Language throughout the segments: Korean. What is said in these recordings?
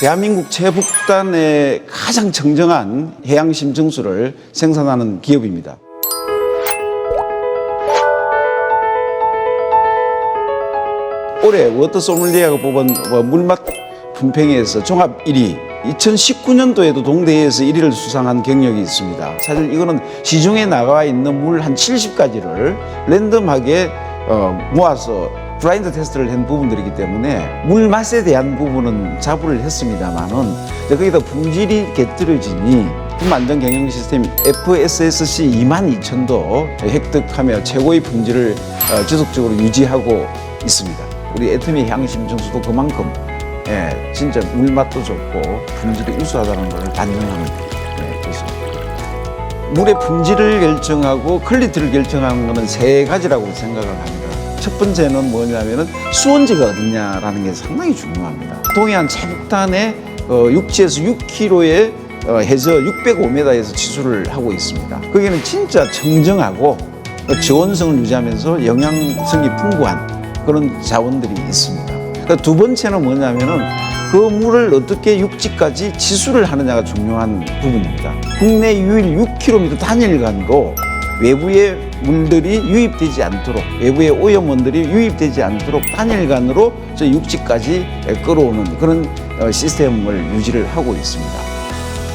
대한민국 최북단의 가장 청정한 해양 심증수를 생산하는 기업입니다. 올해 워터 소믈리에가 뽑은 뭐 물맛 품평회에서 종합 1위, 2019년도에도 동대회에서 1위를 수상한 경력이 있습니다. 사실 이거는 시중에 나와 있는 물 한 70가지를 랜덤하게 어, 모아서 블라인드 테스트를 한 부분들이기 때문에 물 맛에 대한 부분은 자부를 했습니다만은 거기다 품질이 곁들여지니 품안전 경영 시스템 FSSC 22,000도 획득하며 최고의 품질을 어, 지속적으로 유지하고 있습니다. 우리 애터미 향심증수도 그만큼 예, 진짜 물맛도 좋고 품질이 우수하다는 걸 반증하는 예, 것입니다. 물의 품질을 결정하고 퀄리티를 결정하는 것은 세 가지라고 생각을 합니다. 첫 번째는 뭐냐면은 수온지가 어디냐라는 게 상당히 중요합니다. 동해안 최북단의 어, 육지에서 6km의 어, 해저 605m에서 치수를 하고 있습니다. 거기는 진짜 청정하고 어, 지원성을 유지하면서 영양성이 풍부한 그런 자원들이 있습니다. 그두 번째는 뭐냐면은 그 물을 어떻게 육지까지 지수를 하느냐가 중요한 부분입니다. 국내 유일 6km 단일간으로 외부의 물들이 유입되지 않도록 외부의 오염원들이 유입되지 않도록 단일간으로 저 육지까지 끌어오는 그런 어, 시스템을 유지를 하고 있습니다.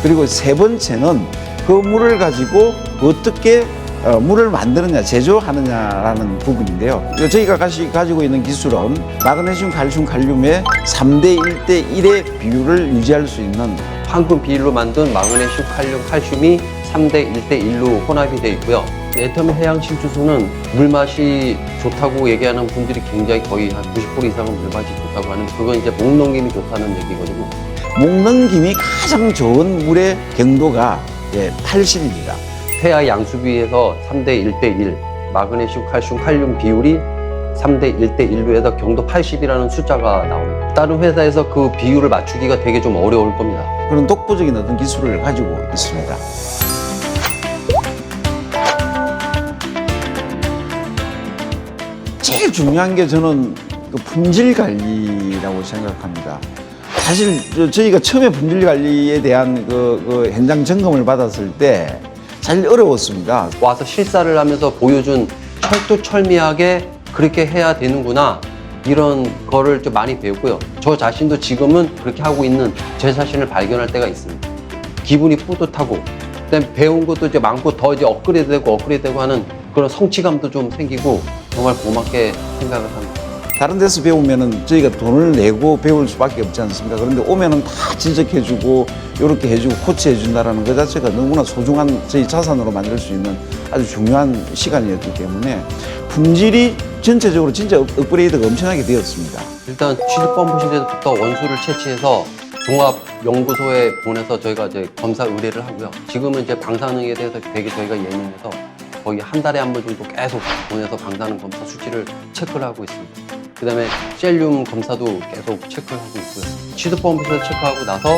그리고 세 번째는 그 물을 가지고 어떻게 어, 물을 만드느냐, 제조하느냐라는 부분인데요. 저희가 가지고 있는 기술은 마그네슘, 칼슘, 칼륨의 3대 1대 1의 비율을 유지할 수 있는 황금 비율로 만든 마그네슘, 칼륨, 칼슘이 3대 1대 1로 혼합이 되어 있고요. 애터미 해양 신주수는 물맛이 좋다고 얘기하는 분들이 굉장히 거의 한 90% 이상은 물맛이 좋다고 하는 그건 이제 목넘김이 좋다는 얘기거든요. 목는 김이 가장 좋은 물의 경도가 예, 80입니다. 폐하 양수비에서 3대 1대 1, 마그네슘, 칼슘, 칼륨 비율이 3대 1대 1로 해서 경도 80이라는 숫자가 나옵니다. 다른 회사에서 그 비율을 맞추기가 되게 좀 어려울 겁니다. 그런 독보적인 어떤 기술을 가지고 있습니다. 제일 중요한 게 저는 그 품질 관리라고 생각합니다. 사실 저- 저희가 처음에 품질 관리에 대한 그, 그 현장 점검을 받았을 때 사실 어려웠습니다. 와서 실사를 하면서 보여준 철두철미하게 그렇게 해야 되는구나 이런 거를 좀 많이 배웠고요. 저 자신도 지금은 그렇게 하고 있는 제 자신을 발견할 때가 있습니다. 기분이 뿌듯하고 그다음에 배운 것도 이제 많고 더 이제 업그레이드되고 업그레이드되고 하는 그런 성취감도 좀 생기고 정말 고맙게 생각을 합니다. 다른 데서 배우면은 저희가 돈을 내고 배울 수밖에 없지 않습니까? 그런데 오면은 다 지적해주고 이렇게 해주고 코치해준다라는 그 자체가 너무나 소중한 저희 자산으로 만들 수 있는 아주 중요한 시간이었기 때문에 품질이 전체적으로 진짜 업- 업그레이드가 엄청나게 되었습니다. 일단 취득범부 시대부터 원수를 채취해서 종합 연구소에 보내서 저희가 이제 검사 의뢰를 하고요. 지금은 이제 방사능에 대해서 되게 저희가 예민해서 거의 한 달에 한 번 정도 계속 보내서 방사능 검사 수치를 체크를 하고 있습니다. 그 다음에 셀륨 검사도 계속 체크를 하고 있고요. 취득범부에서 체크하고 나서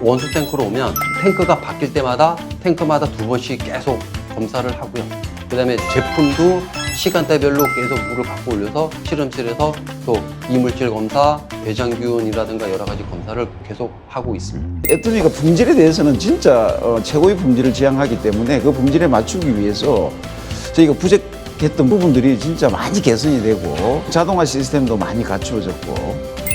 원수 탱크로 오면 탱크가 바뀔 때마다 탱크마다 두 번씩 계속 검사를 하고요. 그 다음에 제품도 시간대별로 계속 물을 갖고 올려서 실험실에서 또 이물질 검사, 배장균이라든가 여러 가지 검사를 계속 하고 있습니다. 애터미가 품질에 대해서는 진짜 어, 최고의 품질을 지향하기 때문에 그 품질에 맞추기 위해서 저희가 부족했던 부분들이 진짜 많이 개선이 되고 자동화 시스템도 많이 갖추어졌고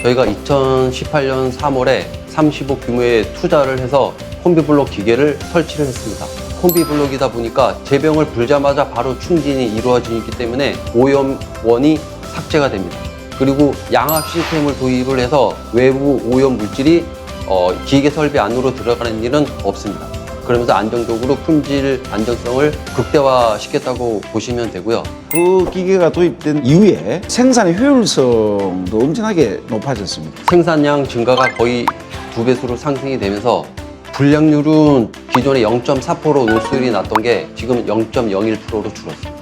저희가 2018년 3월에 35 규모의 투자를 해서 콤비블록 기계를 설치를 했습니다. 콤비 블록이다 보니까 제병을 불자마자 바로 충진이 이루어지기 때문에 오염원이 삭제가 됩니다. 그리고 양압 시스템을 도입을 해서 외부 오염 물질이 어, 기계 설비 안으로 들어가는 일은 없습니다. 그러면서 안정적으로 품질 안정성을 극대화시켰다고 보시면 되고요. 그 기계가 도입된 이후에 생산의 효율성도 엄청나게 높아졌습니다. 생산량 증가가 거의 두 배수로 상승이 되면서 불량률은 기존에 0.4% 노출이 났던 게 지금 0.01%로 줄었습니다.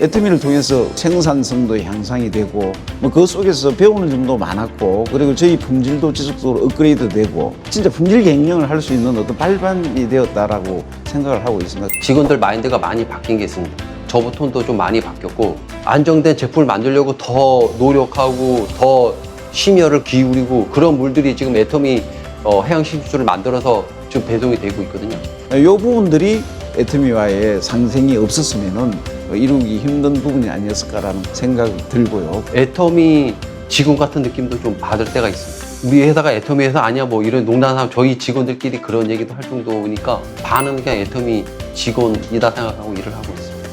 애터미를 통해서 생산성도 향상이 되고 뭐 그 속에서 배우는 점도 많았고 그리고 저희 품질도 지속적으로 업그레이드 되고 진짜 품질 경영을 할 수 있는 어떤 발판이 되었다라고 생각을 하고 있습니다. 직원들 마인드가 많이 바뀐 게 있습니다. 저부터도 좀 많이 바뀌었고 안정된 제품을 만들려고 더 노력하고 더 심혈을 기울이고 그런 물들이 지금 애터미 어, 해양 심수를 만들어서 지금 배송이 되고 있거든요. 이 부분들이 애터미와의 상생이 없었으면은 이루기 힘든 부분이 아니었을까라는 생각이 들고요. 애터미 직원 같은 느낌도 좀 받을 때가 있습니다. 우리 회사가 애터미 회사 아니야 뭐 이런 농담하면 저희 직원들끼리 그런 얘기도 할 정도니까 반은 그냥 애터미 직원이다 생각하고 일을 하고 있습니다.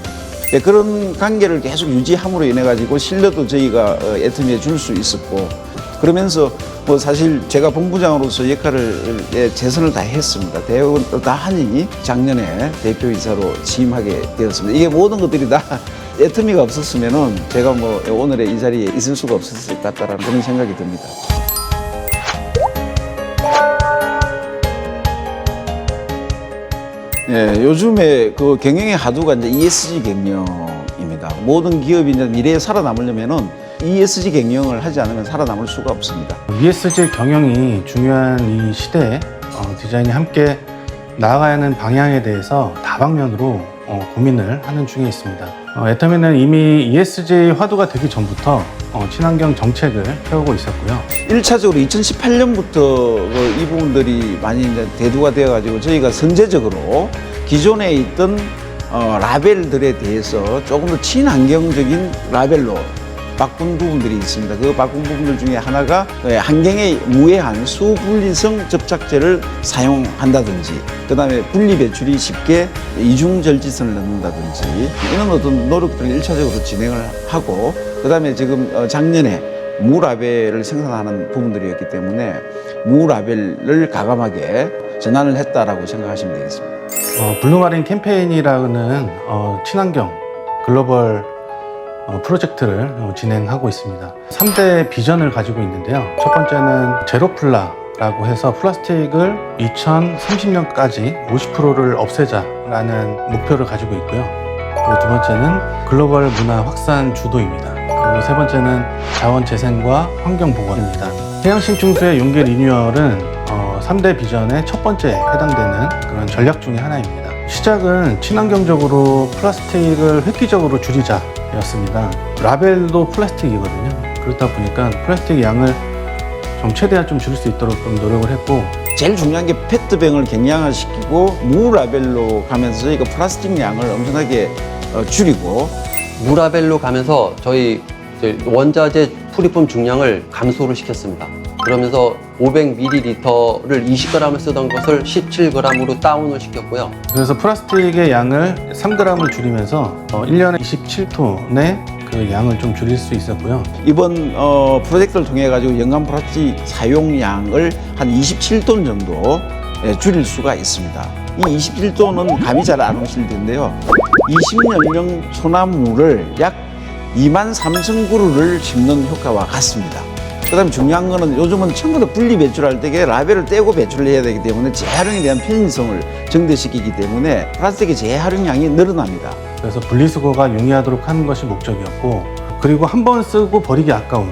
예, 그런 관계를 계속 유지함으로 인해 가지고 신뢰도 저희가 어, 애터미에 줄 수 있었고 그러면서 뭐 사실 제가 본부장으로서 역할을 예, 최선을 다했습니다. 대우를 다 하니 작년에 대표이사로 취임하게 되었습니다. 이게 모든 것들이 다 애터미가 없었으면은 제가 뭐 오늘의 이 자리에 있을 수가 없었을 것 같다라는 그런 생각이 듭니다. 예, 요즘에 그 경영의 하두가 이제 ESG 경영입니다. 모든 기업이 이제 미래에 살아남으려면은 ESG 경영을 하지 않으면 살아남을 수가 없습니다. ESG 경영이 중요한 이 시대에 어, 디자인이 함께 나아가야 하는 방향에 대해서 다방면으로 어, 고민을 하는 중에 있습니다. 어, 애터미는 이미 ESG 화두가 되기 전부터 어, 친환경 정책을 펴오고 있었고요. 일차적으로 2018년부터 이 부분들이 많이 이제 대두가 되어가지고 저희가 선제적으로 기존에 있던 어, 라벨들에 대해서 조금 더 친환경적인 라벨로 바꾼 부분들이 있습니다. 그 바꾼 부분들 중에 하나가 예, 환경에 무해한 수분리성 접착제를 사용한다든지, 그 다음에 분리 배출이 쉽게 이중 절지선을 넣는다든지, 이런 어떤 노력들을 일차적으로 진행을 하고, 그 다음에 지금 어, 작년에 무라벨을 생산하는 부분들이었기 때문에 무라벨을 가감하게 전환을 했다라고 생각하시면 되겠습니다. 어, 블루마린 캠페인이라는 어, 친환경 글로벌 어, 프로젝트를 어, 진행하고 있습니다. 3대 비전을 가지고 있는데요. 첫 번째는 제로플라 라고 해서 플라스틱을 2030년까지 50%를 없애자라는 목표를 가지고 있고요. 그리고 두 번째는 글로벌 문화 확산 주도입니다. 그리고 세 번째는 자원 재생과 환경 보건입니다. 해양 신충수의 용기 리뉴얼은 어, 3대 비전의 첫 번째 해당되는 그런 전략 중의 하나입니다. 시작은 친환경적으로 플라스틱을 획기적으로 줄이자 였습니다. 라벨도 플라스틱이거든요. 그렇다 보니까 플라스틱 양을 좀 최대한 좀 줄일 수 있도록 좀 노력을 했고 제일 중요한 게 페트병을 경량화시키고 무라벨로 가면서 저희가 플라스틱 양을 엄청나게 어, 줄이고 무라벨로 가면서 저희 원자재 풀이품 중량을 감소를 시켰습니다. 그러면서 500ml를 20g을 쓰던 것을 17g으로 다운을 시켰고요. 그래서 플라스틱의 양을 3g을 줄이면서 어, 1년에 27톤의 그 양을 좀 줄일 수 있었고요. 이번 어, 프로젝트를 통해 가지고 연간 플라스틱 사용량을 한 27톤 정도 예, 줄일 수가 있습니다. 이 27톤은 감이 잘 안 오실 텐데요. 20년령 소나무를 약 2만 3천 그루를 심는 효과와 같습니다. 그다음 에 중요한 거는 요즘은 전부 다 분리 배출할 때 라벨을 떼고 배출을 해야 되기 때문에 재활용에 대한 편의성을 증대시키기 때문에 플라스틱의 재활용량이 늘어납니다. 그래서 분리수거가 용이하도록 하는 것이 목적이었고 그리고 한 번 쓰고 버리기 아까운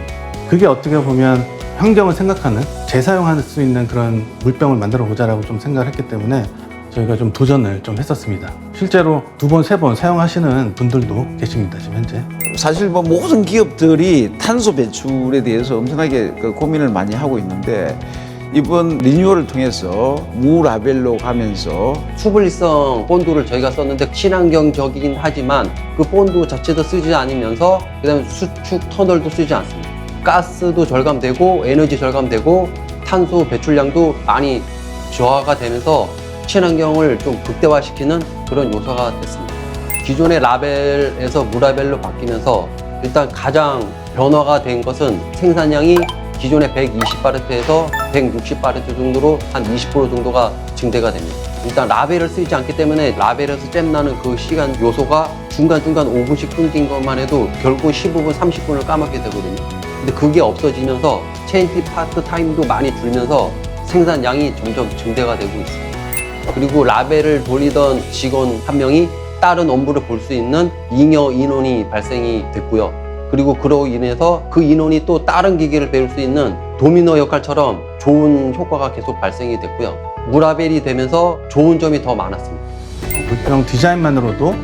그게 어떻게 보면 환경을 생각하는 재사용할 수 있는 그런 물병을 만들어 보자라고 좀 생각을 했기 때문에 저희가 좀 도전을 좀 했었습니다. 실제로 두 번, 세 번 사용하시는 분들도 계십니다, 지금 현재. 사실 뭐 모든 기업들이 탄소 배출에 대해서 엄청나게 그 고민을 많이 하고 있는데 이번 리뉴얼을 통해서 무라벨로 가면서 수분리성 본드를 저희가 썼는데 친환경적이긴 하지만 그 본드 자체도 쓰지 않으면서 그다음에 수축 터널도 쓰지 않습니다. 가스도 절감되고 에너지 절감되고 탄소 배출량도 많이 저하가 되면서 친환경을 좀 극대화시키는 그런 요소가 됐습니다. 기존의 라벨에서 무라벨로 바뀌면서 일단 가장 변화가 된 것은 생산량이 기존의 120바르트에서 160바르트 정도로 한 20% 정도가 증대가 됩니다. 일단 라벨을 쓰지 않기 때문에 라벨에서 잼 나는 그 시간 요소가 중간중간 5분씩 끊긴 것만 해도 결국 15분, 30분을 까먹게 되거든요. 근데 그게 없어지면서 체인티 파트 타임도 많이 줄면서 생산량이 점점 증대가 되고 있습니다. 그리고 라벨을 돌리던 직원 한 명이 다른 업무를 볼 수 있는 잉여 인원이 발생이 됐고요. 그리고 그로 인해서 그 인원이 또 다른 기계를 배울 수 있는 도미노 역할처럼 좋은 효과가 계속 발생이 됐고요. 무라벨이 되면서 좋은 점이 더 많았습니다. 물병 디자인만으로도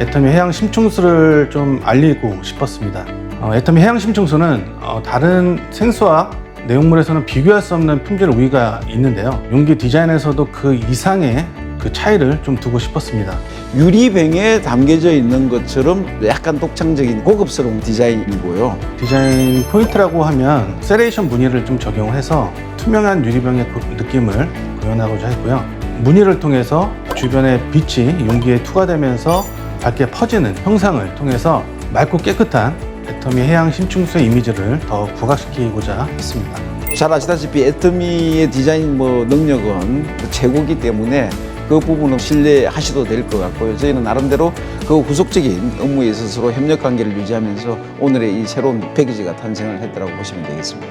애터미 해양 심층수를 좀 알리고 싶었습니다. 어, 애터미 해양 심층수는 어, 다른 생수화 내용물에서는 비교할 수 없는 품질 우위가 있는데요. 용기 디자인에서도 그 이상의 그 차이를 좀 두고 싶었습니다. 유리병에 담겨져 있는 것처럼 약간 독창적인 고급스러운 디자인이고요. 디자인 포인트라고 하면 세레이션 무늬를 좀 적용을 해서 투명한 유리병의 그 느낌을 구현하고자 했고요. 무늬를 통해서 주변의 빛이 용기에 투과되면서 밝게 퍼지는 형상을 통해서 맑고 깨끗한 애터미 해양 심층수의 이미지를 더 부각시키고자 했습니다. 잘 아시다시피 애터미의 디자인 뭐 능력은 최고기 때문에 그 부분은 신뢰하셔도 될 것 같고요. 저희는 나름대로 그 후속적인 업무에 있어서 협력 관계를 유지하면서 오늘의 이 새로운 패키지가 탄생을 했다고 보시면 되겠습니다.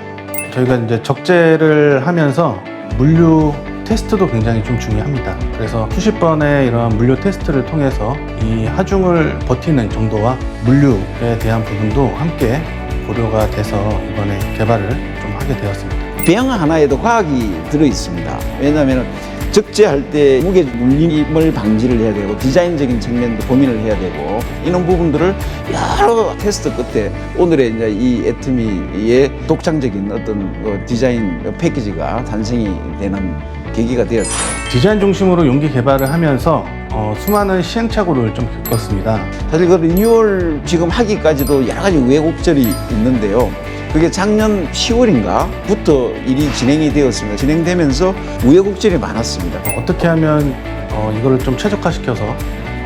저희가 이제 적재를 하면서 물류 테스트도 굉장히 좀 중요합니다. 그래서 수십 번의 이런 물류 테스트를 통해서 이 하중을 버티는 정도와 물류에 대한 부분도 함께 고려가 돼서 이번에 개발을 좀 하게 되었습니다. 병 하나에도 과학이 들어 있습니다. 왜냐하면 적재할 때 무게 눌림을 방지를 해야 되고 디자인적인 측면도 고민을 해야 되고 이런 부분들을 여러 테스트 끝에 오늘의 이제 이 애트미의 독창적인 어떤 그 디자인 패키지가 탄생이 되는 계기가 되었죠. 디자인 중심으로 용기 개발을 하면서 어, 수많은 시행착오를 좀 겪었습니다. 사실 그 리뉴얼 지금 하기까지도 여러 가지 우여곡절이 있는데요. 그게 작년 10월인가부터 일이 진행이 되었습니다. 진행되면서 우여곡절이 많았습니다. 어, 어떻게 하면 어, 이거를 좀 최적화시켜서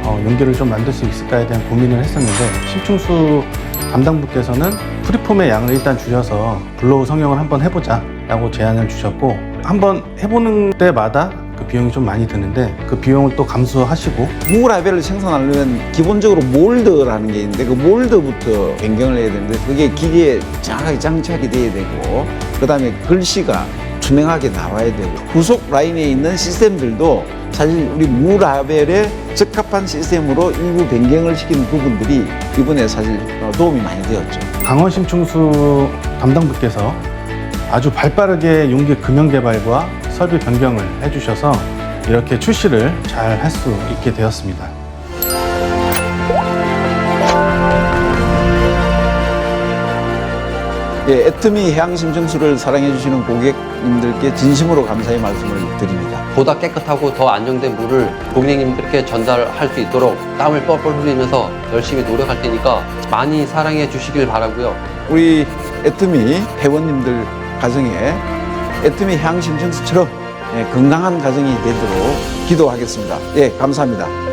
어, 용기를 좀 만들 수 있을까에 대한 고민을 했었는데 심층수 담당부께서는 프리폼의 양을 일단 줄여서 블로우 성형을 한번 해보자 라고 제안을 주셨고 한번 해보는 때마다 그 비용이 좀 많이 드는데 그 비용을 또 감수하시고 무 라벨을 생산하려면 기본적으로 몰드라는 게 있는데 그 몰드부터 변경을 해야 되는데 그게 기계에 정확하게 장착이 돼야 되고 그 다음에 글씨가 투명하게 나와야 되고 후속 라인에 있는 시스템들도 사실 우리 무 라벨에 적합한 시스템으로 일부 변경을 시키는 부분들이 이번에 사실 어, 도움이 많이 되었죠. 강원 심층수 담당부께서 아주 발빠르게 용기 금형 개발과 설비 변경을 해주셔서 이렇게 출시를 잘 할 수 있게 되었습니다. 예, 애터미 해양심증수를 사랑해주시는 고객님들께 진심으로 감사의 말씀을 드립니다. 보다 깨끗하고 더 안정된 물을 고객님들께 전달할 수 있도록 땀을 뻘뻘 흘리면서 열심히 노력할 테니까 많이 사랑해 주시길 바라고요. 우리 애터미 회원님들 가정에 애터미 향심증수처럼 예, 건강한 가정이 되도록 기도하겠습니다. 예, 감사합니다.